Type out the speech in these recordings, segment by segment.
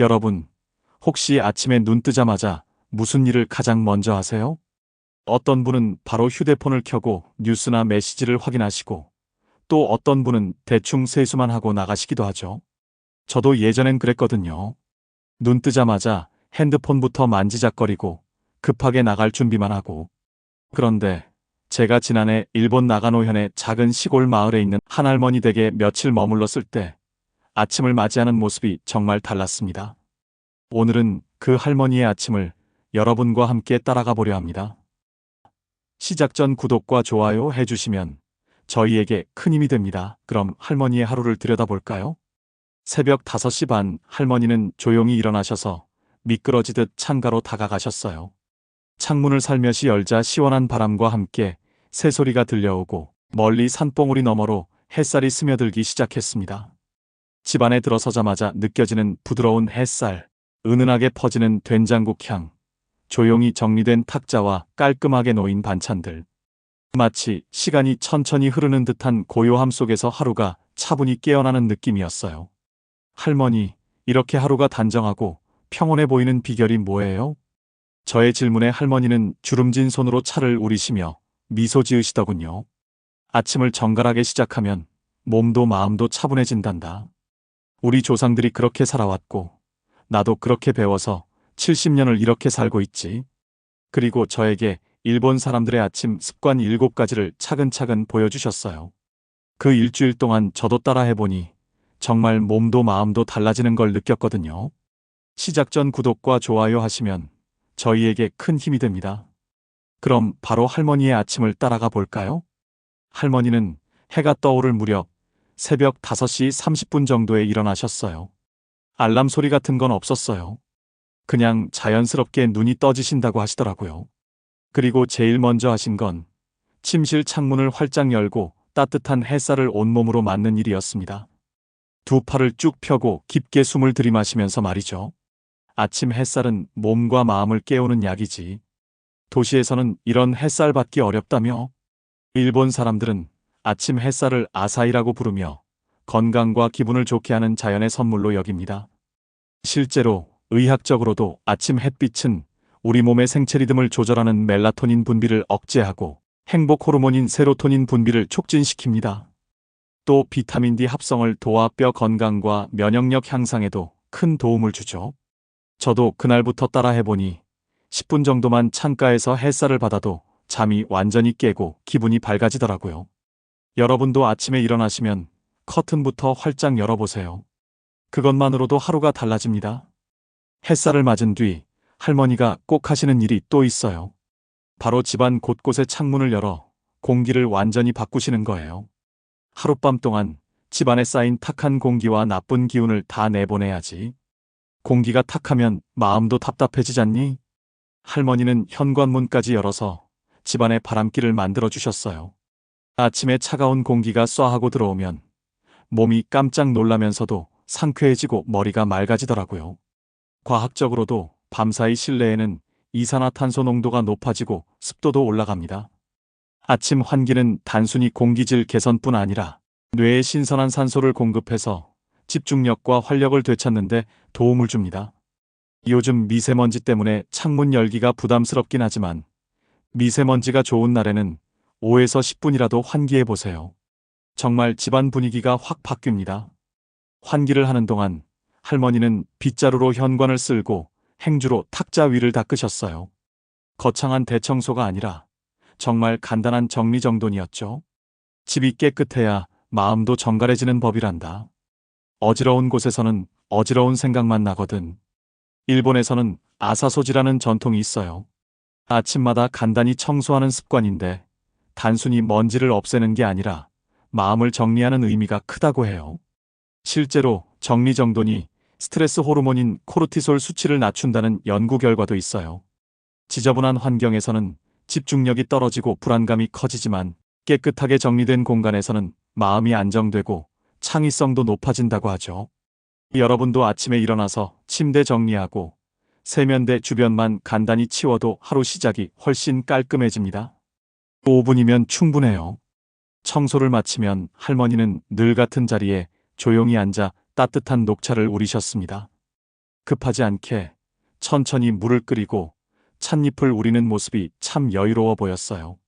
여러분, 혹시 아침에 눈 뜨자마자 무슨 일을 가장 먼저 하세요? 어떤 분은 바로 휴대폰을 켜고 뉴스나 메시지를 확인하시고 또 어떤 분은 대충 세수만 하고 나가시기도 하죠. 저도 예전엔 그랬거든요. 눈 뜨자마자 핸드폰부터 만지작거리고 급하게 나갈 준비만 하고. 그런데 제가 지난해 일본 나가노현의 작은 시골 마을에 있는 한 할머니 댁에 며칠 머물렀을 때 아침을 맞이하는 모습이 정말 달랐습니다. 오늘은 그 할머니의 아침을 여러분과 함께 따라가 보려 합니다. 시작 전 구독과 좋아요 해주시면 저희에게 큰 힘이 됩니다. 그럼 할머니의 하루를 들여다볼까요? 새벽 5시 반 할머니는 조용히 일어나셔서 미끄러지듯 창가로 다가가셨어요. 창문을 살며시 열자 시원한 바람과 함께 새소리가 들려오고 멀리 산봉우리 너머로 햇살이 스며들기 시작했습니다. 집 안에 들어서자마자 느껴지는 부드러운 햇살, 은은하게 퍼지는 된장국 향, 조용히 정리된 탁자와 깔끔하게 놓인 반찬들. 마치 시간이 천천히 흐르는 듯한 고요함 속에서 하루가 차분히 깨어나는 느낌이었어요. 할머니, 이렇게 하루가 단정하고 평온해 보이는 비결이 뭐예요? 저의 질문에 할머니는 주름진 손으로 차를 우리시며 미소 지으시더군요. 아침을 정갈하게 시작하면 몸도 마음도 차분해진단다. 우리 조상들이 그렇게 살아왔고, 나도 그렇게 배워서 70년을 이렇게 살고 있지. 그리고 저에게 일본 사람들의 아침 습관 7가지를 차근차근 보여주셨어요. 그 일주일 동안 저도 따라 해보니 정말 몸도 마음도 달라지는 걸 느꼈거든요. 시작 전 구독과 좋아요 하시면 저희에게 큰 힘이 됩니다. 그럼 바로 할머니의 아침을 따라가 볼까요? 할머니는 해가 떠오를 무렵 새벽 5시 30분 정도에 일어나셨어요. 알람 소리 같은 건 없었어요. 그냥 자연스럽게 눈이 떠지신다고 하시더라고요. 그리고 제일 먼저 하신 건 침실 창문을 활짝 열고 따뜻한 햇살을 온몸으로 맞는 일이었습니다. 두 팔을 쭉 펴고 깊게 숨을 들이마시면서 말이죠. 아침 햇살은 몸과 마음을 깨우는 약이지. 도시에서는 이런 햇살 받기 어렵다며? 일본 사람들은 아침 햇살을 아사이라고 부르며 건강과 기분을 좋게 하는 자연의 선물로 여깁니다. 실제로 의학적으로도 아침 햇빛은 우리 몸의 생체 리듬을 조절하는 멜라토닌 분비를 억제하고 행복 호르몬인 세로토닌 분비를 촉진시킵니다. 또 비타민 D 합성을 도와 뼈 건강과 면역력 향상에도 큰 도움을 주죠. 저도 그날부터 따라 해보니 10분 정도만 창가에서 햇살을 받아도 잠이 완전히 깨고 기분이 밝아지더라고요. 여러분도 아침에 일어나시면 커튼부터 활짝 열어보세요. 그것만으로도 하루가 달라집니다. 햇살을 맞은 뒤 할머니가 꼭 하시는 일이 또 있어요. 바로 집안 곳곳에 창문을 열어 공기를 완전히 바꾸시는 거예요. 하룻밤 동안 집안에 쌓인 탁한 공기와 나쁜 기운을 다 내보내야지. 공기가 탁하면 마음도 답답해지잖니? 할머니는 현관문까지 열어서 집안에 바람길을 만들어 주셨어요. 아침에 차가운 공기가 쏴하고 들어오면 몸이 깜짝 놀라면서도 상쾌해지고 머리가 맑아지더라고요. 과학적으로도 밤사이 실내에는 이산화탄소 농도가 높아지고 습도도 올라갑니다. 아침 환기는 단순히 공기질 개선뿐 아니라 뇌에 신선한 산소를 공급해서 집중력과 활력을 되찾는데 도움을 줍니다. 요즘 미세먼지 때문에 창문 열기가 부담스럽긴 하지만 미세먼지가 좋은 날에는 5에서 10분이라도 환기해 보세요. 정말 집안 분위기가 확 바뀝니다. 환기를 하는 동안 할머니는 빗자루로 현관을 쓸고 행주로 탁자 위를 닦으셨어요. 거창한 대청소가 아니라 정말 간단한 정리정돈이었죠. 집이 깨끗해야 마음도 정갈해지는 법이란다. 어지러운 곳에서는 어지러운 생각만 나거든. 일본에서는 아사소지라는 전통이 있어요. 아침마다 간단히 청소하는 습관인데 단순히 먼지를 없애는 게 아니라 마음을 정리하는 의미가 크다고 해요. 실제로 정리정돈이 스트레스 호르몬인 코르티솔 수치를 낮춘다는 연구 결과도 있어요. 지저분한 환경에서는 집중력이 떨어지고 불안감이 커지지만 깨끗하게 정리된 공간에서는 마음이 안정되고 창의성도 높아진다고 하죠. 여러분도 아침에 일어나서 침대 정리하고 세면대 주변만 간단히 치워도 하루 시작이 훨씬 깔끔해집니다. 5분이면 충분해요. 청소를 마치면 할머니는 늘 같은 자리에 조용히 앉아 따뜻한 녹차를 우리셨습니다. 급하지 않게 천천히 물을 끓이고 찻잎을 우리는 모습이 참 여유로워 보였어요.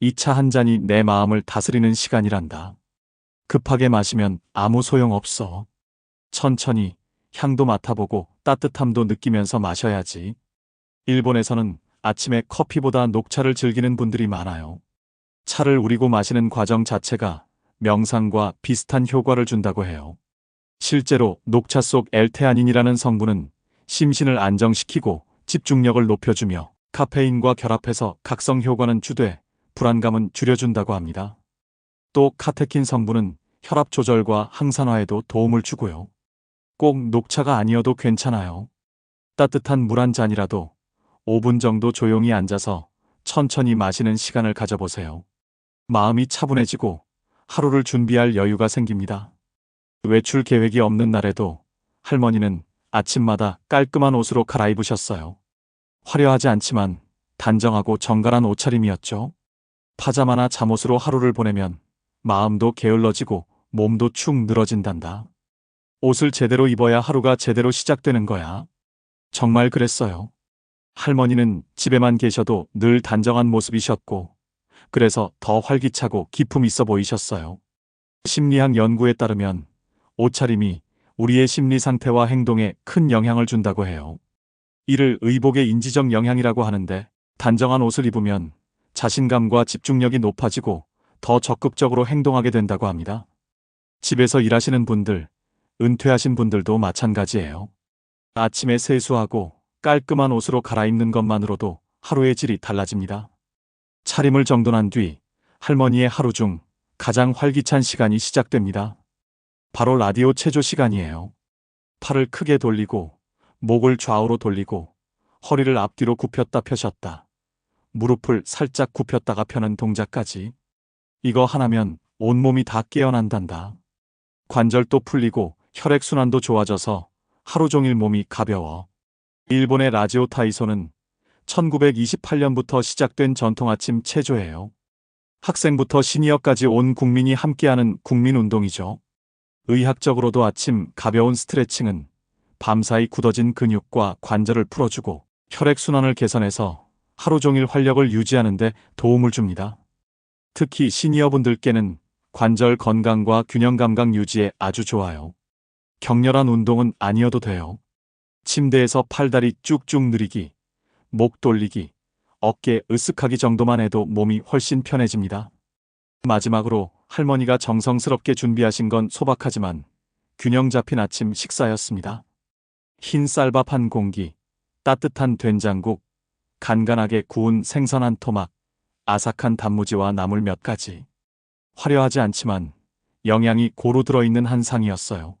이 차 한 잔이 내 마음을 다스리는 시간이란다. 급하게 마시면 아무 소용 없어. 천천히 향도 맡아보고 따뜻함도 느끼면서 마셔야지. 일본에서는 아침에 커피보다 녹차를 즐기는 분들이 많아요. 차를 우리고 마시는 과정 자체가 명상과 비슷한 효과를 준다고 해요. 실제로 녹차 속 엘테아닌이라는 성분은 심신을 안정시키고 집중력을 높여주며 카페인과 결합해서 각성 효과는 주되 불안감은 줄여준다고 합니다. 또 카테킨 성분은 혈압 조절과 항산화에도 도움을 주고요. 꼭 녹차가 아니어도 괜찮아요. 따뜻한 물 한 잔이라도 5분 정도 조용히 앉아서 천천히 마시는 시간을 가져보세요. 마음이 차분해지고 하루를 준비할 여유가 생깁니다. 외출 계획이 없는 날에도 할머니는 아침마다 깔끔한 옷으로 갈아입으셨어요. 화려하지 않지만 단정하고 정갈한 옷차림이었죠. 파자마나 잠옷으로 하루를 보내면 마음도 게을러지고 몸도 축 늘어진단다. 옷을 제대로 입어야 하루가 제대로 시작되는 거야. 정말 그랬어요. 할머니는 집에만 계셔도 늘 단정한 모습이셨고, 그래서 더 활기차고 기품 있어 보이셨어요. 심리학 연구에 따르면 옷차림이 우리의 심리 상태와 행동에 큰 영향을 준다고 해요. 이를 의복의 인지적 영향이라고 하는데, 단정한 옷을 입으면 자신감과 집중력이 높아지고 더 적극적으로 행동하게 된다고 합니다. 집에서 일하시는 분들, 은퇴하신 분들도 마찬가지예요. 아침에 세수하고 깔끔한 옷으로 갈아입는 것만으로도 하루의 질이 달라집니다. 차림을 정돈한 뒤 할머니의 하루 중 가장 활기찬 시간이 시작됩니다. 바로 라디오 체조 시간이에요. 팔을 크게 돌리고 목을 좌우로 돌리고 허리를 앞뒤로 굽혔다 펴셨다. 무릎을 살짝 굽혔다가 펴는 동작까지. 이거 하나면 온몸이 다 깨어난단다. 관절도 풀리고 혈액순환도 좋아져서 하루 종일 몸이 가벼워. 일본의 라지오 타이소는 1928년부터 시작된 전통 아침 체조예요. 학생부터 시니어까지 온 국민이 함께하는 국민운동이죠. 의학적으로도 아침 가벼운 스트레칭은 밤사이 굳어진 근육과 관절을 풀어주고 혈액순환을 개선해서 하루 종일 활력을 유지하는 데 도움을 줍니다. 특히 시니어분들께는 관절 건강과 균형 감각 유지에 아주 좋아요. 격렬한 운동은 아니어도 돼요. 침대에서 팔다리 쭉쭉 늘리기, 목 돌리기, 어깨 으쓱하기 정도만 해도 몸이 훨씬 편해집니다. 마지막으로 할머니가 정성스럽게 준비하신 건 소박하지만 균형 잡힌 아침 식사였습니다. 흰 쌀밥 한 공기, 따뜻한 된장국, 간간하게 구운 생선 한 토막, 아삭한 단무지와 나물 몇 가지. 화려하지 않지만 영양이 고루 들어있는 한 상이었어요.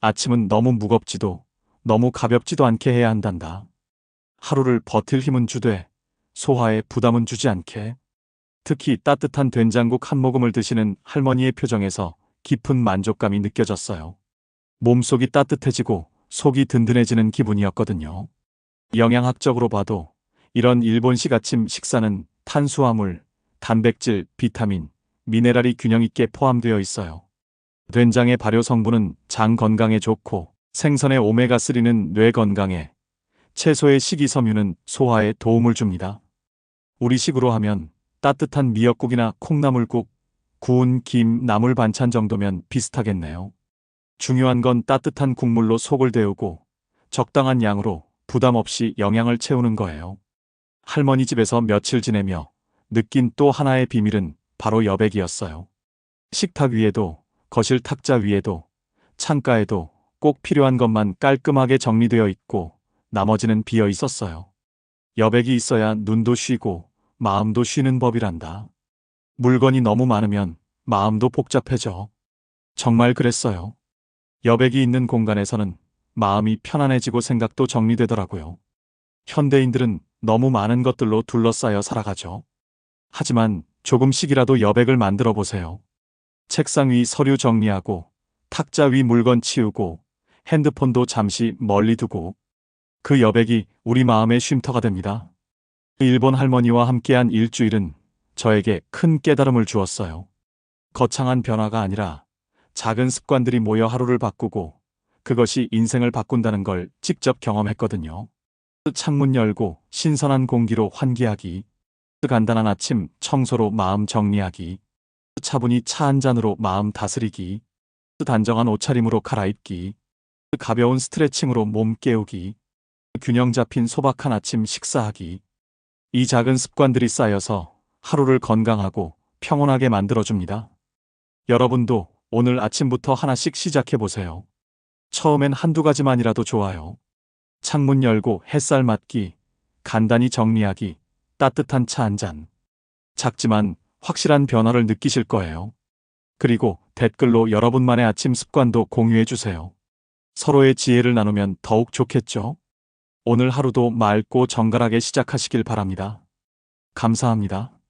아침은 너무 무겁지도 너무 가볍지도 않게 해야 한단다. 하루를 버틸 힘은 주되 소화에 부담은 주지 않게. 특히 따뜻한 된장국 한 모금을 드시는 할머니의 표정에서 깊은 만족감이 느껴졌어요. 몸속이 따뜻해지고 속이 든든해지는 기분이었거든요. 영양학적으로 봐도 이런 일본식 아침 식사는 탄수화물, 단백질, 비타민, 미네랄이 균형 있게 포함되어 있어요. 된장의 발효 성분은 장 건강에 좋고 생선의 오메가3는 뇌 건강에 채소의 식이섬유는 소화에 도움을 줍니다. 우리식으로 하면 따뜻한 미역국이나 콩나물국, 구운 김, 나물 반찬 정도면 비슷하겠네요. 중요한 건 따뜻한 국물로 속을 데우고 적당한 양으로 부담 없이 영양을 채우는 거예요. 할머니 집에서 며칠 지내며 느낀 또 하나의 비밀은 바로 여백이었어요. 식탁 위에도 거실 탁자 위에도 창가에도 꼭 필요한 것만 깔끔하게 정리되어 있고 나머지는 비어 있었어요. 여백이 있어야 눈도 쉬고 마음도 쉬는 법이란다. 물건이 너무 많으면 마음도 복잡해져. 정말 그랬어요. 여백이 있는 공간에서는 마음이 편안해지고 생각도 정리되더라고요. 현대인들은 너무 많은 것들로 둘러싸여 살아가죠. 하지만 조금씩이라도 여백을 만들어 보세요. 책상 위 서류 정리하고, 탁자 위 물건 치우고, 핸드폰도 잠시 멀리 두고, 그 여백이 우리 마음의 쉼터가 됩니다. 일본 할머니와 함께한 일주일은 저에게 큰 깨달음을 주었어요. 거창한 변화가 아니라 작은 습관들이 모여 하루를 바꾸고 그것이 인생을 바꾼다는 걸 직접 경험했거든요. 창문 열고 신선한 공기로 환기하기. 간단한 아침 청소로 마음 정리하기. 차분히 차 한 잔으로 마음 다스리기. 단정한 옷차림으로 갈아입기. 가벼운 스트레칭으로 몸 깨우기. 균형 잡힌 소박한 아침 식사하기. 이 작은 습관들이 쌓여서 하루를 건강하고 평온하게 만들어줍니다. 여러분도 오늘 아침부터 하나씩 시작해 보세요. 처음엔 한두 가지만이라도 좋아요. 창문 열고 햇살 맞기, 간단히 정리하기, 따뜻한 차 한 잔. 작지만 확실한 변화를 느끼실 거예요. 그리고 댓글로 여러분만의 아침 습관도 공유해 주세요. 서로의 지혜를 나누면 더욱 좋겠죠? 오늘 하루도 맑고 정갈하게 시작하시길 바랍니다. 감사합니다.